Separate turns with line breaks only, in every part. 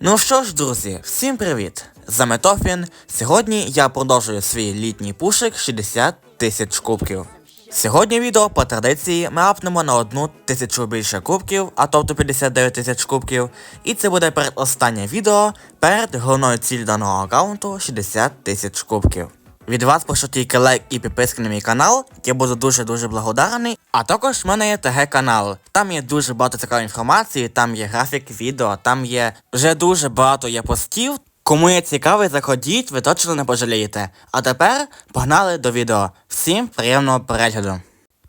Ну що ж, друзі, всім привіт! За Метофін. Сьогодні я продовжую свій літній пушик 60 тисяч кубків. Сьогодні відео по традиції ми апнемо на одну тисячу більше кубків, а тобто 59 тисяч кубків. І це буде передостаннє відео перед головною ціль даного аккаунту 60 тисяч кубків. Від вас прошу тільки лайк і підписки на мій канал, я буду дуже-дуже благодарний. А також в мене є ТГ канал. Там є дуже багато цікавої інформації, там є графік відео, там є вже дуже багато є постів. Кому є цікавий, заходіть, ви точно не пожалієте. А тепер погнали до відео. Всім приємного перегляду.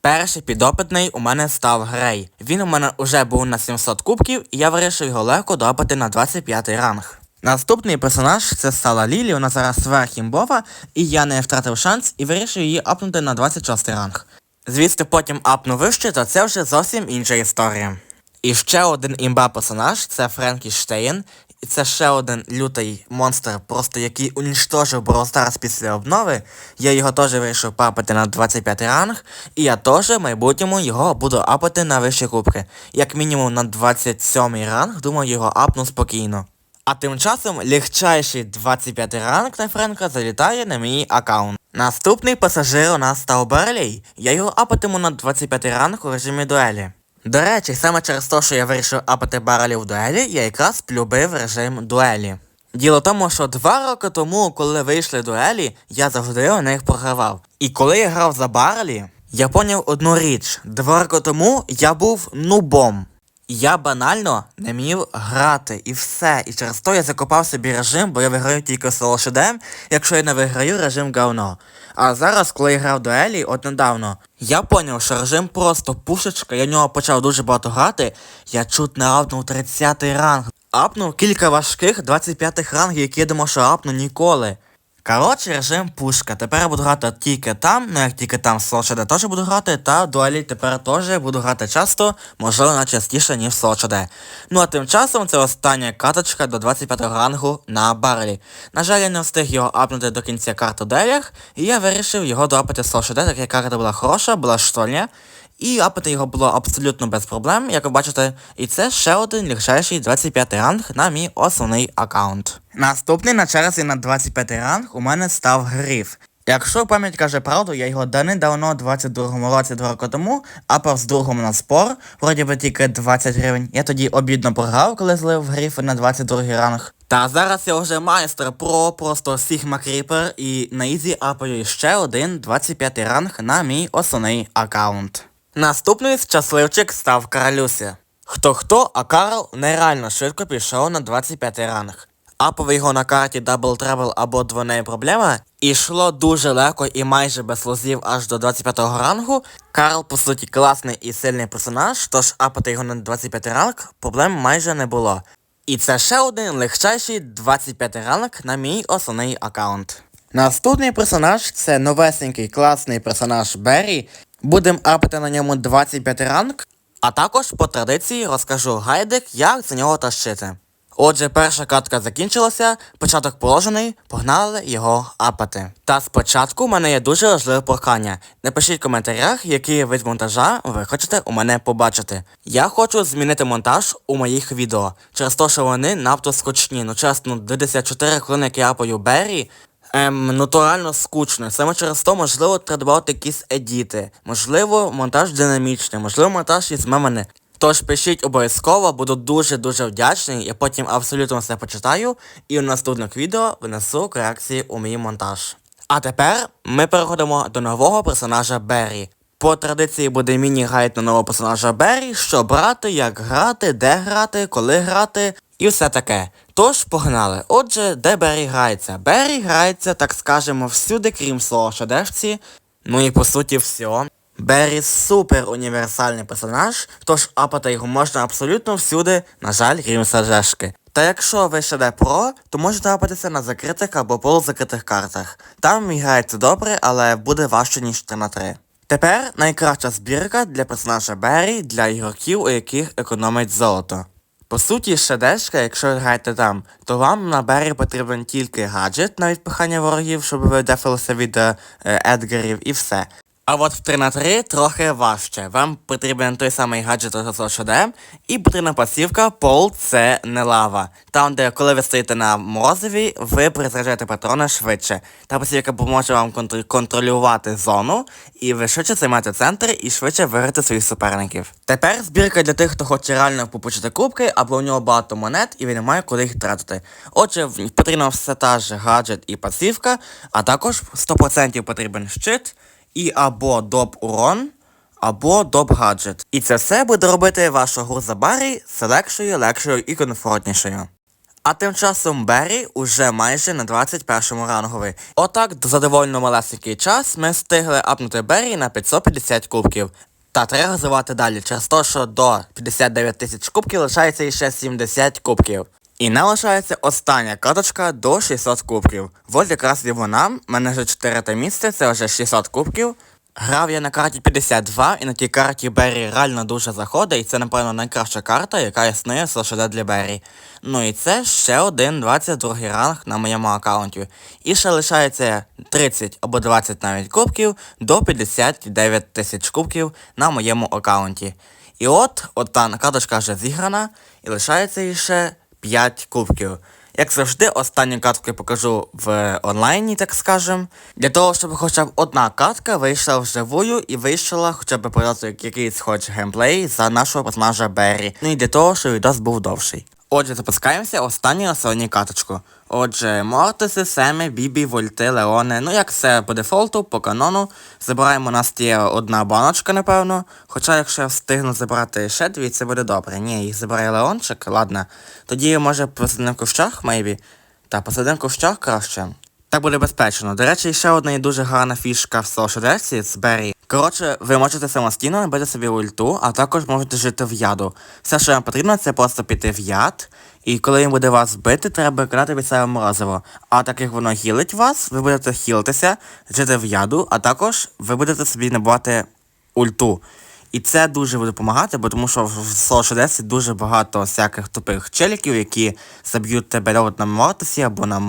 Перший підопитний у мене став Грей. Він у мене вже був на 700 кубків, і я вирішив його легко допити на 25 ранг. Наступний персонаж це стала Лілі, вона зараз сверхімбова, і я не втратив шанс і вирішив її апнути на 26 ранг. Звісно, потім апну вище, то це вже зовсім інша історія. І ще один імба персонаж це Френкі Штейн. І це ще один лютий монстр, просто який унічтожив Brawl після обнови. Я його теж вирішив папати на 25 ранг, і я теж в майбутньому його буду апати на вищі кубки. Як мінімум на 27 ранг, думаю, його апну спокійно. А тим часом легчайший 25 ранг на Френка залітає на мій аккаунт. Наступний пасажир у нас став Берлій. Я його апатиму на 25 ранг у режимі дуелі. До речі, саме через те, що я вирішив апати барелів в дуелі, я якраз полюбив режим дуелі. Діло в тому, що два роки тому, коли вийшли дуелі, я завжди у них програвав. І коли я грав за барелі, я поняв одну річ: два роки тому я був нубом. Я банально не міг грати і все. І через то я закопав собі режим, бо я виграю тільки з лошадем, якщо я не виграю режим говно. А зараз, коли я грав дуелі, от недавно, я поняв, що режим просто пушечка, я в нього почав дуже багато грати, я чуть не апнув 30 ранг. Апнув кілька важких 25 рангів, які я думав, що апну ніколи. Коротше, режим пушка. Тепер я буду грати тільки там, ну як тільки там з Солчаде теж буду грати, та дуелі тепер теж буду грати часто, можливо, навіть частіше, ніж Солчаде. Ну а тим часом це остання каточка до 25 рангу на барелі. На жаль, я не встиг його апнути до кінця карти дуелях, і я вирішив його доапати з Солчаде, так як карта була хороша, була штольня. І апати його було абсолютно без проблем, як ви бачите, і це ще один легшайший 25 ранг на мій основний аккаунт. Наступний на черзі на 25 ранг у мене став Гриф. Якщо пам'ять каже правду, я його давно 22-му році два роки тому, апав з другом на спор, вроді би тільки 20 гривень. Я тоді обідно програв, коли злив Грифа на 22 ранг. Та зараз я вже майстер про просто Sigma Creeper і на ізі апаю ще один 25 ранг на мій основний аккаунт. Наступний щасливчик став Каралюсі. Хто хто, а Карл нереально швидко пішов на 25 ранг. Апав його на карті Double Trouble або двойна проблема, і йшло дуже легко і майже без лозів аж до 25-го рангу. Карл, по суті, класний і сильний персонаж, тож апати його на 25 ранг проблем майже не було. І це ще один легчайший 25 ранг на мій основний аккаунт. Наступний персонаж це новесенький класний персонаж Беррі. Будем апати на ньому 25 ранг, а також по традиції розкажу гайдик, як за нього тащити. Отже, перша катка закінчилася, початок положений, погнали його апати. Та спочатку у мене є дуже важливе прохання. Напишіть в коментарях, який вид монтажа ви хочете у мене побачити. Я хочу змінити монтаж у моїх відео, через те, що вони надто скучні. Ну чесно, 94 хвилини, як я апаю Беррі, Ем, ну то реально скучно. Саме через то, можливо, треба додати якісь едіти. Можливо, монтаж динамічний, можливо, монтаж із мемами. Тож пишіть обов'язково, буду дуже-дуже вдячний. Я потім абсолютно все почитаю і у наступних відео винесу корекції у мій монтаж. А тепер ми переходимо до нового персонажа Беррі. По традиції буде міні-гайд на нового персонажа Беррі, що брати, як грати, де грати, коли грати і все таке. Тож погнали. Отже, де Беррі грається? Беррі грається, так скажемо, всюди, крім слова шедевці. Ну і по суті все. Беррі супер універсальний персонаж, тож апати його можна абсолютно всюди, на жаль, крім сажешки. Та якщо ви ще де про, то можете апатися на закритих або полузакритих картах. Там грається добре, але буде важче, ніж 3 на 3. Тепер найкраща збірка для персонажа Беррі для ігроків, у яких економить золото. По суті, шедешка, якщо граєте там, то вам на бері потрібен тільки гаджет на відпихання ворогів, щоб ви дефилися від е, едгарів і все. А от в 3 на 3 трохи важче. Вам потрібен той самий гаджет HD і потрібна пасівка пол це не лава. Там, де коли ви стоїте на морозиві, ви перезаряджаєте патрони швидше. Та пасівка допоможе вам контр- контролювати зону, і ви швидше займаєте центр і швидше виграти своїх суперників. Тепер збірка для тих, хто хоче реально попочити кубки, або у нього багато монет, і він не має куди їх тратити. Отже, потрібно все та ж гаджет і пасівка, а також 100% потрібен щит і або доп урон, або доп гаджет. І це все буде робити вашу гру за Барі все легшою, легшою і комфортнішою. А тим часом Беррі уже майже на 21 рангові. Отак, за довольно малесенький час ми встигли апнути Беррі на 550 кубків. Та треба розвивати далі, через те, що до 59 тисяч кубків лишається ще 70 кубків. І нам лишається остання карточка до 600 кубків. Ось якраз і вона, в мене вже 4 місце, це вже 600 кубків. Грав я на карті 52, і на тій карті Беррі реально дуже заходить, і це, напевно, найкраща карта, яка існує в Social для Беррі. Ну і це ще один 22 ранг на моєму аккаунті. І ще лишається 30 або 20 навіть кубків до 59 тисяч кубків на моєму аккаунті. І от, от та карточка вже зіграна, і лишається ще 5 кубків. Як завжди, останню катку я покажу в онлайні, так скажем. Для того, щоб хоча б одна катка вийшла вживую і вийшла хоча б показати якийсь хоч геймплей за нашого персонажа Беррі. Ну і для того, щоб відос був довший. Отже, запускаємося останню на сьогодні каточку. Отже, Мортиси, Семи, Бібі, Вольти, Леони. Ну як все по дефолту, по канону. Забираємо у нас є одна баночка, напевно. Хоча, якщо я встигну забрати ще дві, це буде добре. Ні, їх забирає Леончик, ладно. Тоді, може, посадимо кущах, мейбі. Та, посадимо кущах краще. Так буде безпечно. До речі, ще одна є дуже гарна фішка в Social Dance з Беррі. Коротше, ви можете самостійно набити собі ульту, а також можете жити в яду. Все, що вам потрібно, це просто піти в яд. І коли він буде вас бити, треба виконати від себе морозиво. А так як воно гілить вас, ви будете хілитися, жити в яду, а також ви будете собі набувати ульту. І це дуже буде допомагати, бо тому що в Social Death дуже багато всяких тупих челіків, які заб'ють тебе от на Мортисі або на,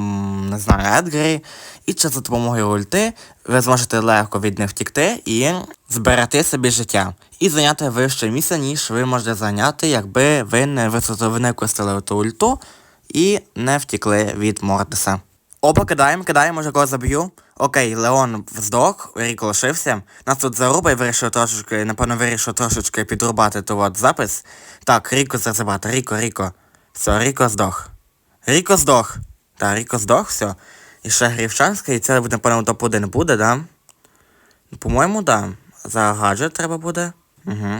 не знаю, Едгарі. І за допомогою ульти ви зможете легко від них втікти і зберегти собі життя. І зайняти вище місце, ніж ви можете зайняти, якби ви не використали ту ульту і не втікли від Мортиса. Опа, кидаємо, кидаємо, може кого заб'ю. Окей, Леон здох, Ріко лишився. Нас тут заруба і вирішив трошечки, напевно, вирішив трошечки підрубати ту от запис. Так, Ріко зазибати, Ріко, Ріко. Все, Ріко здох. Ріко здох. Так, Ріко здох, все. І ще Грівчанська, і це, напевно, топ-1 буде, да? По-моєму, да. За гаджет треба буде. Угу.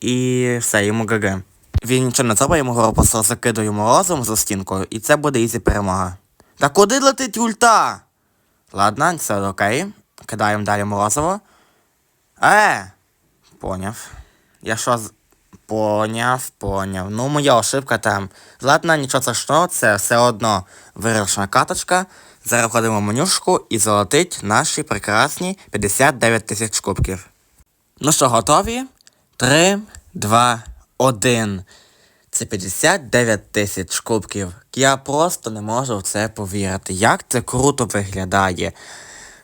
І все, йому ГГ. Він нічого не зробить, йому просто закидаю морозом за стінкою, і це буде ізі перемога. Та куди летить ульта? Ладно, все окей. Кидаємо далі морозиво. Е! Поняв. Я що з. Поняв, поняв. Ну, моя ошибка там. Ладно, нічого страшного, це все одно вирішена каточка. Зараз входимо менюшку і золотить наші прекрасні 59 тисяч кубків. Ну що, готові? Три, два, один. Це 59 тисяч кубків. Я просто не можу в це повірити. Як це круто виглядає.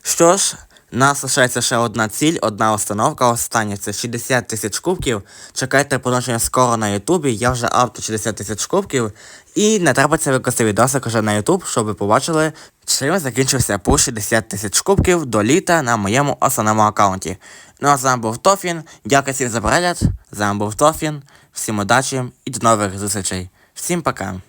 Що ж, нас лишається ще одна ціль, одна установка. Остання це 60 тисяч кубків. Чекайте поношення скоро на Ютубі. Я вже авто 60 тисяч кубків. І не треба це викласти відосик вже на Ютуб, щоб ви побачили, чим закінчився по 60 тисяч кубків до літа на моєму основному аккаунті. Ну а з вами був Тофін. Дякую всім за перегляд. З вами був Тофін. Всім удачі і до нових зустрічей. Всім пока.